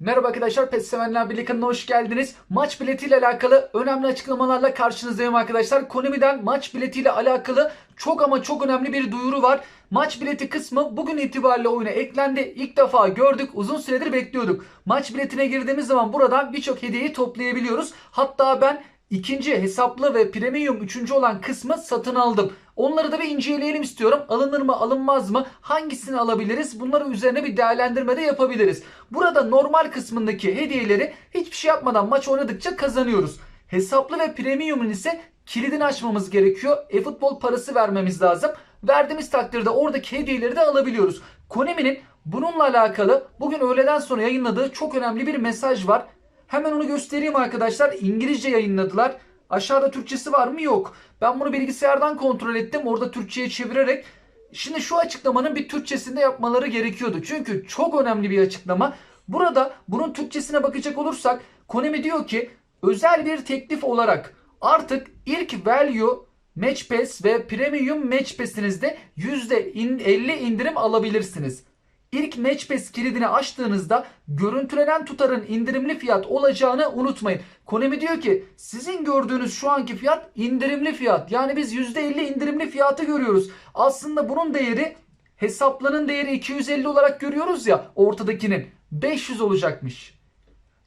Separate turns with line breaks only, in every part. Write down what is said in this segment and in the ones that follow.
Merhaba arkadaşlar, PES Sevenler Birliği kanalına hoş geldiniz. Maç biletiyle alakalı önemli açıklamalarla karşınızdayım arkadaşlar. Konami'den maç biletiyle alakalı çok ama çok önemli bir duyuru var. Maç bileti kısmı bugün itibariyle oyuna eklendi. İlk defa gördük, uzun süredir bekliyorduk. Maç biletine girdiğimiz zaman buradan birçok hediyeyi toplayabiliyoruz. Hatta ben ikinci hesaplı ve premium üçüncü olan kısmı satın aldım. Onları da bir inceleyelim istiyorum. Alınır mı alınmaz mı? Hangisini alabiliriz? Bunları üzerine bir değerlendirme de yapabiliriz. Burada normal kısmındaki hediyeleri hiçbir şey yapmadan maç oynadıkça kazanıyoruz. Hesaplı ve premiumun ise kilidini açmamız gerekiyor. E-futbol parası vermemiz lazım. Verdiğimiz takdirde oradaki hediyeleri de alabiliyoruz. Konami'nin bununla alakalı bugün öğleden sonra yayınladığı çok önemli bir mesaj var. Hemen onu göstereyim arkadaşlar. İngilizce yayınladılar. Aşağıda Türkçesi var mı? Yok. Ben bunu bilgisayardan kontrol ettim. Orada Türkçe'ye çevirerek. Şimdi şu açıklamanın bir Türkçesinde yapmaları gerekiyordu. Çünkü çok önemli bir açıklama. Burada bunun Türkçesine bakacak olursak Konami diyor ki özel bir teklif olarak artık ilk value Match Pass ve Premium Match Pass'inizde %50 indirim alabilirsiniz. İlk Match Pass kilidini açtığınızda görüntülenen tutarın indirimli fiyat olacağını unutmayın. Konami diyor ki sizin gördüğünüz şu anki fiyat indirimli fiyat. Yani biz %50 indirimli fiyatı görüyoruz. Aslında bunun değeri hesaplının değeri 250 olarak görüyoruz ya ortadakinin 500 olacakmış.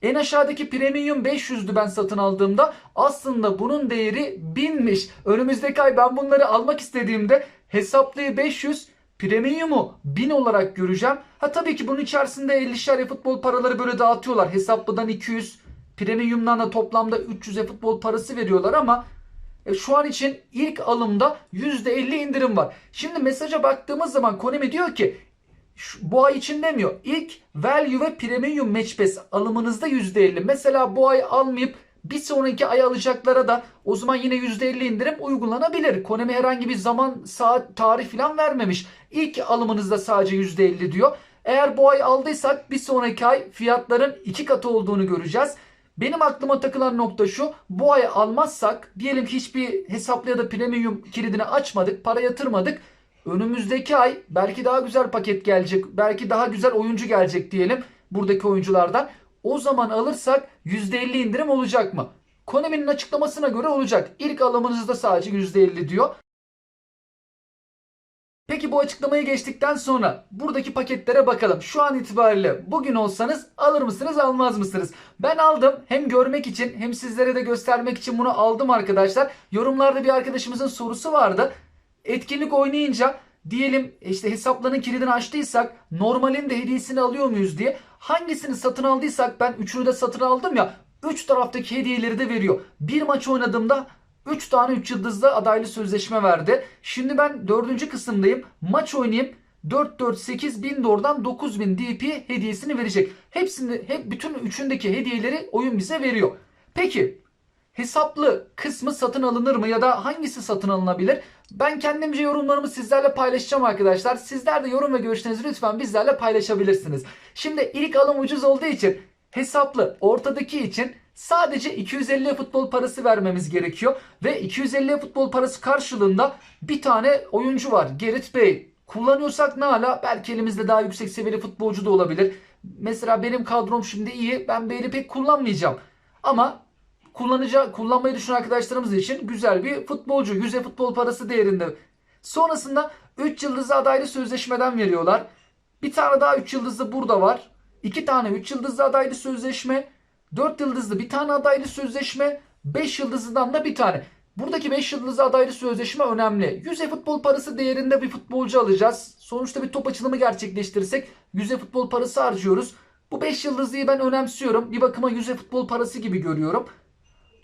En aşağıdaki premium 500'dü ben satın aldığımda. Aslında bunun değeri 1000'miş. Önümüzdeki ay ben bunları almak istediğimde hesaplıyı 500, premium'u 1000 olarak göreceğim. Ha tabii ki bunun içerisinde 50'şer futbol paraları böyle dağıtıyorlar. Hesaplıdan 200, premium'dan da toplamda 300'e futbol parası veriyorlar ama e, şu an için ilk alımda %50 indirim var. Şimdi mesaja baktığımız zaman Konami diyor ki şu- bu ay için demiyor. İlk value ve premium match pass alımınızda %50. Mesela bu ay almayıp bir sonraki ay alacaklara da o zaman yine %50 indirim uygulanabilir. Konami herhangi bir zaman, saat, tarih falan vermemiş. İlk alımınızda sadece %50 diyor. Eğer bu ay aldıysak bir sonraki ay fiyatların iki katı olduğunu göreceğiz. Benim aklıma takılan nokta şu. Bu ay almazsak diyelim ki hiçbir hesaplı ya da premium kilidini açmadık, para yatırmadık. Önümüzdeki ay belki daha güzel paket gelecek. Belki daha güzel oyuncu gelecek diyelim buradaki oyunculardan. O zaman alırsak %50 indirim olacak mı? Konami'nin açıklamasına göre olacak. İlk alımınızda sadece %50 diyor. Peki bu açıklamayı geçtikten sonra buradaki paketlere bakalım. Şu an itibariyle bugün olsanız alır mısınız almaz mısınız? Ben aldım hem görmek için hem sizlere de göstermek için bunu aldım arkadaşlar. Yorumlarda bir arkadaşımızın sorusu vardı. Etkinlik oynayınca diyelim işte hesapların kilidini açtıysak normalin de hediyesini alıyor muyuz diye. Hangisini satın aldıysak ben üçünü de satın aldım ya. Üç taraftaki hediyeleri de veriyor. Bir maç oynadığımda 3 tane 3 yıldızlı adaylı sözleşme verdi. Şimdi ben 4. kısımdayım. Maç oynayayım. 4 4 8 bin de oradan 9000 DP hediyesini verecek. Hepsini hep bütün üçündeki hediyeleri oyun bize veriyor. Peki hesaplı kısmı satın alınır mı ya da hangisi satın alınabilir? Ben kendimce yorumlarımı sizlerle paylaşacağım arkadaşlar. Sizler de yorum ve görüşlerinizi lütfen bizlerle paylaşabilirsiniz. Şimdi ilk alım ucuz olduğu için hesaplı ortadaki için sadece 250 futbol parası vermemiz gerekiyor. Ve 250 futbol parası karşılığında bir tane oyuncu var. Gerrit Bey. Kullanıyorsak ne hala? Belki elimizde daha yüksek seviyeli futbolcu da olabilir. Mesela benim kadrom şimdi iyi. Ben Bey'i pek kullanmayacağım. Ama kullanacak, kullanmayı düşünen arkadaşlarımız için güzel bir futbolcu. 100 futbol parası değerinde. Sonrasında 3 yıldızlı adaylı sözleşmeden veriyorlar. Bir tane daha 3 yıldızlı burada var. 2 tane 3 yıldızlı adaylı sözleşme. 4 yıldızlı bir tane adaylı sözleşme. 5 yıldızlıdan da bir tane. Buradaki 5 yıldızlı adaylı sözleşme önemli. 100 futbol parası değerinde bir futbolcu alacağız. Sonuçta bir top açılımı gerçekleştirirsek 100 futbol parası harcıyoruz. Bu 5 yıldızlıyı ben önemsiyorum. Bir bakıma 100 futbol parası gibi görüyorum.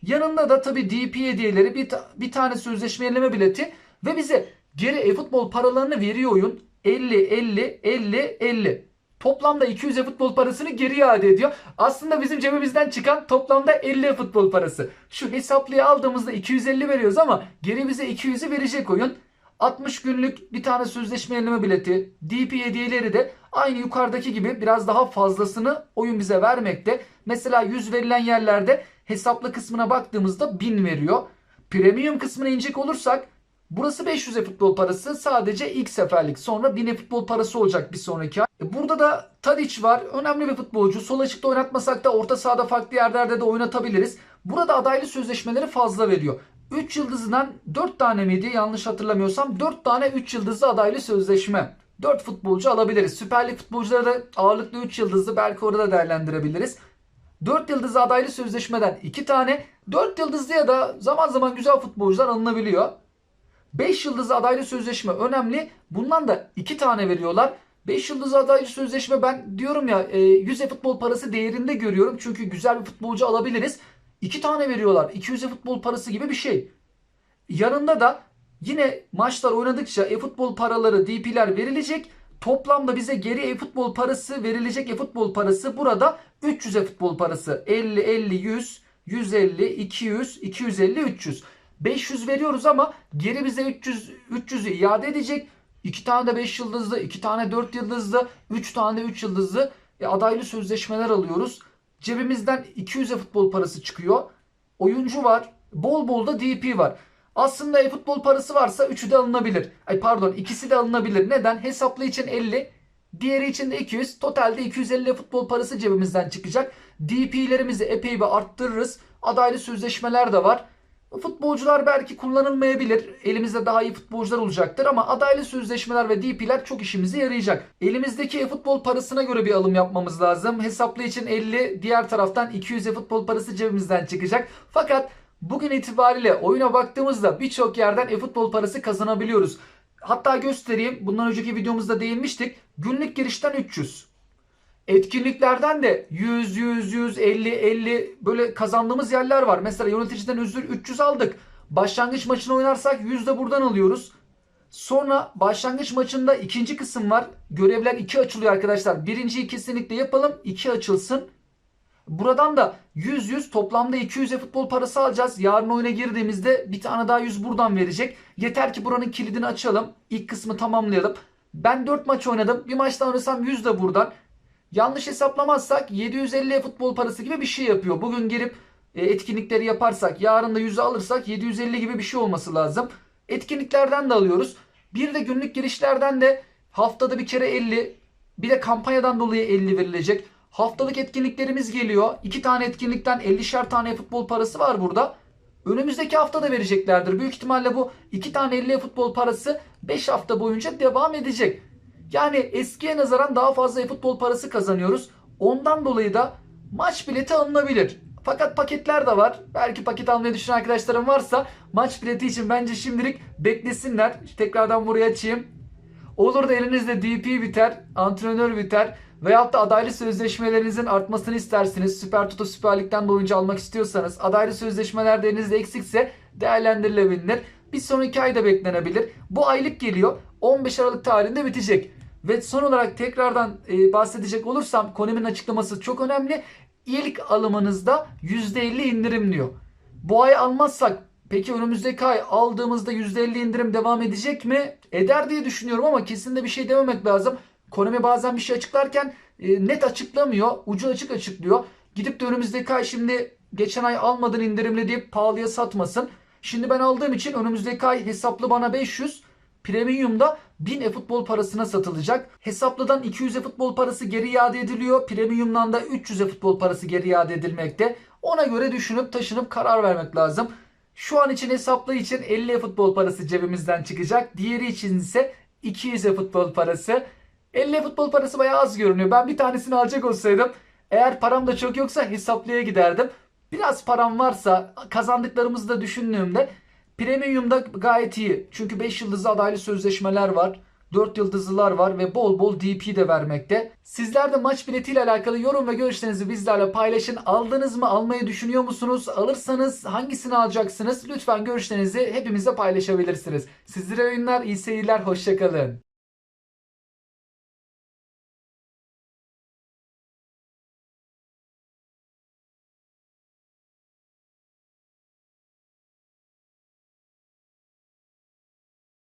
Yanında da tabii DP hediyeleri bir, ta- bir tane sözleşme yenileme bileti ve bize geri e-futbol paralarını veriyor oyun. 50, 50, 50, 50. Toplamda 200 futbol parasını geri iade ediyor. Aslında bizim cebimizden çıkan toplamda 50 futbol parası. Şu hesaplıyı aldığımızda 250 veriyoruz ama geri bize 200'ü verecek oyun. 60 günlük bir tane sözleşme yenileme bileti, DP hediyeleri de aynı yukarıdaki gibi biraz daha fazlasını oyun bize vermekte. Mesela 100 verilen yerlerde hesaplı kısmına baktığımızda 1000 veriyor. Premium kısmına inecek olursak Burası 500 e-futbol parası sadece ilk seferlik. Sonra 1000 e-futbol parası olacak bir sonraki ay. E, Burada da Tadic var. Önemli bir futbolcu. Sol açıkta oynatmasak da orta sahada farklı yerlerde de oynatabiliriz. Burada adaylı sözleşmeleri fazla veriyor. 3 yıldızından 4 tane miydi yanlış hatırlamıyorsam 4 tane 3 yıldızlı adaylı sözleşme. 4 futbolcu alabiliriz. Süper Lig futbolcuları da ağırlıklı 3 yıldızlı belki orada değerlendirebiliriz. 4 yıldızlı adaylı sözleşmeden 2 tane 4 yıldızlıya da zaman zaman güzel futbolcular alınabiliyor. 5 yıldızlı adaylı sözleşme önemli. Bundan da 2 tane veriyorlar. 5 yıldızlı adaylı sözleşme ben diyorum ya e, 100 futbol parası değerinde görüyorum. Çünkü güzel bir futbolcu alabiliriz. 2 tane veriyorlar. 200 futbol parası gibi bir şey. Yanında da yine maçlar oynadıkça e-futbol paraları, DP'ler verilecek. Toplamda bize geri e-futbol parası verilecek e-futbol parası burada 300 e-futbol parası. 50, 50, 100, 150, 200, 250, 300. 500 veriyoruz ama geri bize 300 300'ü iade edecek. 2 tane de 5 yıldızlı, 2 tane 4 yıldızlı, 3 tane de 3 yıldızlı e, adaylı sözleşmeler alıyoruz. Cebimizden 200'e futbol parası çıkıyor. Oyuncu var. Bol bol da DP var. Aslında e-futbol parası varsa üçü de alınabilir. Ay pardon ikisi de alınabilir. Neden? Hesaplı için 50, diğeri için de 200. Totalde 250 futbol parası cebimizden çıkacak. DP'lerimizi epey bir arttırırız. Adaylı sözleşmeler de var. Futbolcular belki kullanılmayabilir. Elimizde daha iyi futbolcular olacaktır ama adaylı sözleşmeler ve DP'ler çok işimize yarayacak. Elimizdeki futbol parasına göre bir alım yapmamız lazım. Hesaplı için 50, diğer taraftan 200 futbol parası cebimizden çıkacak. Fakat bugün itibariyle oyuna baktığımızda birçok yerden e-futbol parası kazanabiliyoruz. Hatta göstereyim. Bundan önceki videomuzda değinmiştik. Günlük girişten 300. Etkinliklerden de 100, 100, 100, 50, 50 böyle kazandığımız yerler var. Mesela yöneticiden özür 300 aldık. Başlangıç maçını oynarsak 100 de buradan alıyoruz. Sonra başlangıç maçında ikinci kısım var. Görevler 2 açılıyor arkadaşlar. Birinciyi kesinlikle yapalım. 2 açılsın. Buradan da 100 100 toplamda 200'e futbol parası alacağız. Yarın oyuna girdiğimizde bir tane daha 100 buradan verecek. Yeter ki buranın kilidini açalım. İlk kısmı tamamlayalım. Ben 4 maç oynadım. Bir maçta oynasam 100 de buradan. Yanlış hesaplamazsak 750 futbol parası gibi bir şey yapıyor. Bugün girip e, etkinlikleri yaparsak yarın da 100'ü alırsak 750 gibi bir şey olması lazım. Etkinliklerden de alıyoruz. Bir de günlük girişlerden de haftada bir kere 50 bir de kampanyadan dolayı 50 verilecek. Haftalık etkinliklerimiz geliyor. 2 tane etkinlikten 50'şer tane futbol parası var burada. Önümüzdeki hafta da vereceklerdir. Büyük ihtimalle bu 2 tane 50 futbol parası 5 hafta boyunca devam edecek. Yani eskiye nazaran daha fazla futbol parası kazanıyoruz. Ondan dolayı da maç bileti alınabilir. Fakat paketler de var. Belki paket almayı düşünen arkadaşlarım varsa maç bileti için bence şimdilik beklesinler. Tekrardan buraya açayım. Olur da elinizde DP biter, antrenör biter veyahut da adaylı sözleşmelerinizin artmasını istersiniz. Süper Toto Süper Lig'den de oyuncu almak istiyorsanız adaylı sözleşmeler de elinizde eksikse değerlendirilebilir. Bir sonraki ayda beklenebilir. Bu aylık geliyor. 15 Aralık tarihinde bitecek. Ve son olarak tekrardan e, bahsedecek olursam Konami'nin açıklaması çok önemli. İlk alımınızda %50 indirim diyor. Bu ay almazsak peki önümüzdeki ay aldığımızda %50 indirim devam edecek mi? Eder diye düşünüyorum ama kesin de bir şey dememek lazım. Konami bazen bir şey açıklarken e, net açıklamıyor. Ucu açık açıklıyor. Gidip de önümüzdeki ay şimdi geçen ay almadın indirimli deyip pahalıya satmasın. Şimdi ben aldığım için önümüzdeki ay hesaplı bana 500, Premium'da 1000 e-futbol parasına satılacak. Hesaplıdan 200 e-futbol parası geri iade ediliyor. Premium'dan da 300 e-futbol parası geri iade edilmekte. Ona göre düşünüp taşınıp karar vermek lazım. Şu an için hesaplı için 50 e-futbol parası cebimizden çıkacak. Diğeri için ise 200 e-futbol parası. 50 futbol parası bayağı az görünüyor. Ben bir tanesini alacak olsaydım eğer param da çok yoksa hesaplıya giderdim. Biraz param varsa kazandıklarımızı da düşündüğümde Premium'da gayet iyi. Çünkü 5 yıldızlı adaylı sözleşmeler var. 4 yıldızlılar var ve bol bol DP de vermekte. Sizler de maç biletiyle alakalı yorum ve görüşlerinizi bizlerle paylaşın. Aldınız mı? Almayı düşünüyor musunuz? Alırsanız hangisini alacaksınız? Lütfen görüşlerinizi hepimize paylaşabilirsiniz. Sizlere oyunlar, iyi seyirler, hoşçakalın.